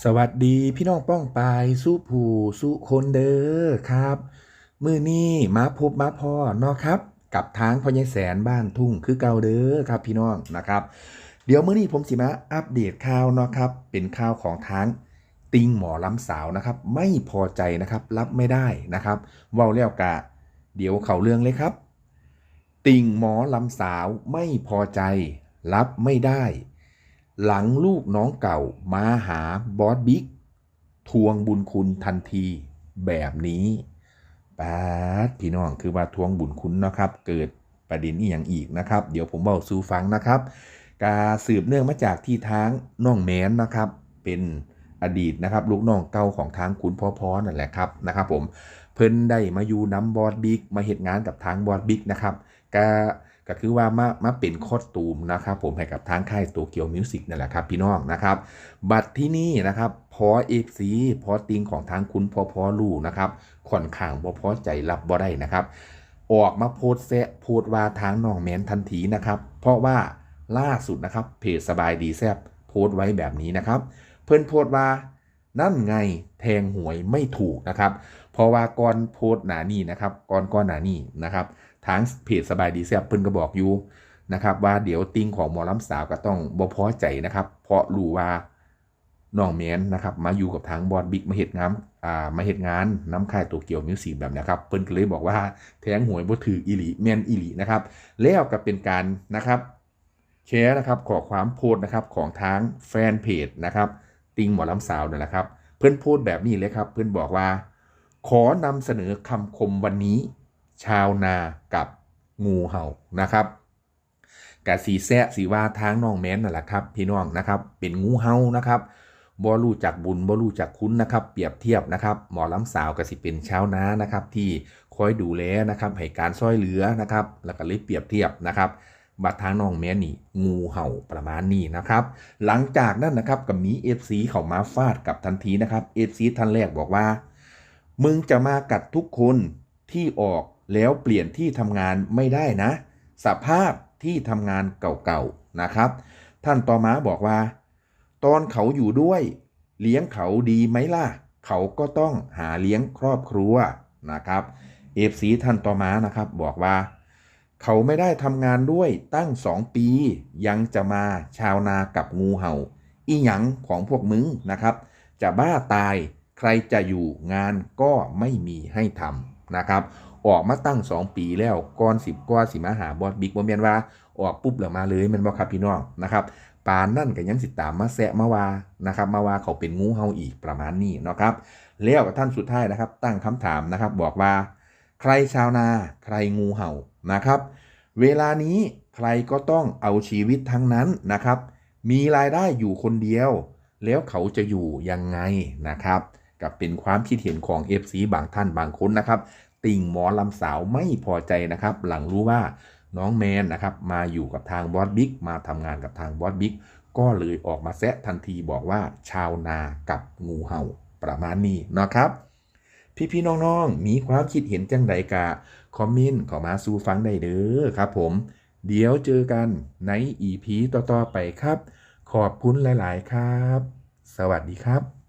สวัสดีพี่น้องป้องปายสู้ผู้สู้คนเด้อครับ มือนี้มาพบมาพ่อเนาะครับ กับทางพ่อใหญ่แสนบ้านทุ่งคือเก่าเด้อครับพี่น้องนะครับ เดี๋ยวมื้อนี้ผมสิมาอัปเดตข่าวเนาะครับ เป็นข่าวของทางติงหมอลำสาวนะครับ ไม่พอใจนะครับรับไม่ได้นะครับเว้าแล้วกะ เดี๋ยวเข่าเรื่องเลยครับ ติ่งหมอลำสาวไม่พอใจ รับไม่ได้ หลังลูกน้องเก่ามาหาบอสบิ๊กทวงบุญคุณทันทีแบบนี้ปาดพี่น้องคือว่าทวงบุญคุณนะครับ เกิดประเด็นนี้อย่างอีกนะครับ เดี๋ยวผมเบาสู่ฟังนะครับ กาสืบเนื่องมาจากที่ทางน้องแมนนะครับ เป็นอดีตนะครับ ลูกน้องเก่าของทางคุณพ่อพอนั่นแหละครับนะครับ ผมเพิ่นได้มาอยู่น้ำบอสบิ๊กมาเหตุงานกับทางบอสบิ๊กนะครับกา ก็คือว่ามามาเป็นคอสตูมนะครับผมให้กับทางค่ายโตเกียวมิวสิกนั่นแหละครับพี่น้องนะครับ บัตรที่นี่นะครับพอเอฟซีพอติงของทางคุณพอพอลูนะครับค่อนข้างบ่พอใจรับบ่ได้นะครับ ออกมาโพสแซะโพสว่าทางน้องแมนทันทีนะครับ เพราะว่าล่าสุดนะครับเพจสบายดีแซบโพสไว้แบบนี้นะครับ เพิ่นโพสว่านั่นไงแทงหวยไม่ถูกนะครับ เพราะว่าก่อนโพสหนานี่นะครับก่อนก่อนหนานี่นะครับ ทางเพจสบายดีแซ่บเพิ่นก็บอกอยู่นะครับว่าเดี๋ยวติงของหมอลำสาวก็ต้องบ่พอใจนะครับ เพราะรู้ว่าน้องแมนนะครับมาอยู่กับทางบอดบิ๊กมาเหตุงานอ่ามาเหตุงานน้ำค่ายโตเกี่ยวมิวสิกแบบนะครับเพิ่นก็เลยบอกว่าแทงหวยบ่ถืออีหลีแมนอีหลีนะครับแล้วก็เป็นการนะครับแชร์นะครับขอความโพสนะครับของทางแฟนเพจนะครับติงหมอลำสาวนั่นแหละครับ เพื่อนพูดแบบนี้เลยครับ เพื่อนบอกว่า ขอนำเสนอคำคมวันนี้ ชาวนากับงูเห่านะครับกะสีแซะสีว่าทางน้องแม้นนั่นแหละครับ พี่น้องนะครับ เป็นงูเห่านะครับบ่รู้จักบุญบ่รู้จักคุ้นนะครับ เปรียบเทียบนะครับ หมอลำสาวก็สิเป็นชาวนานะครับ ที่คอยดูแลนะครับให้การช่วยเหลือนะครับ แล้วก็เลยเปรียบเทียบนะครับบัดทางน้องแม้นนี่งูเห่าประมาณนี้นะครับ หลังจากนั้นนะครับกับมี FC เข้ามาฟาดกับทันทีนะครับ FC ท่านแรกบอกว่า มึงจะมากัดทุกคนที่ออก แล้วเปลี่ยนที่ทำงานไม่ได้นะ สภาพที่ทำงานเก่าๆนะครับ ท่านต่อมาบอกว่า ตอนเขาอยู่ด้วย เลี้ยงเขาดีไหมล่ะ เขาก็ต้องหาเลี้ยงครอบครัวนะครับเอฟซีท่านต่อมานะครับบอกว่า เขาไม่ได้ทำงานด้วยตั้งสองปี ยังจะมาชาวนากับงูเห่า อีหยังของพวกมึงนะครับ จะบ้าตายใครจะอยู่งานก็ไม่มีให้ทำนะครับ ออกมาตั้ง 2 ปีแล้วก่อนสิบก้อนสิมาหาบอสบิ๊กบ่แม่นว่าออกปุ๊บแล้วมาเลยมันบ่ครับพี่น้องนะครับปานนั่นก็ยังสิตามมาแซะมาว่านะครับมาว่าเขาเป็นงูเห่าอีกประมาณนี้นะครับแล้วท่านสุดท้ายนะครับ ตั้งคำถามนะครับ บอกว่า ใครชาวนาใครงูเห่านะครับ เวลานี้ใครก็ต้องเอาชีวิตทั้งนั้นนะครับ มีรายได้อยู่คนเดียว แล้วเขาจะอยู่ยังไงนะครับ กับเป็นความคิดเห็นของ FC บางท่านบางคนนะครับ ติ่งหมอลำสาวไม่พอใจนะครับ หลังรู้ว่าน้องแมนนะครับมาอยู่กับทางบอสบิ๊กมาทำงานกับทางบอสบิ๊กก็เลยออกมาแซะทันทีบอกว่าชาวนากับงูเห่าประมาณนี้นะครับ พี่ๆน้องๆ มีความคิดเห็นจังใดกะคอมเมนต์ข้ามาสู่ฟังได้เด้อครับผม เดี๋ยวเจอกันใน EP ต่อๆไปครับ ขอบคุณหลาย ๆ ครับ สวัสดีครับ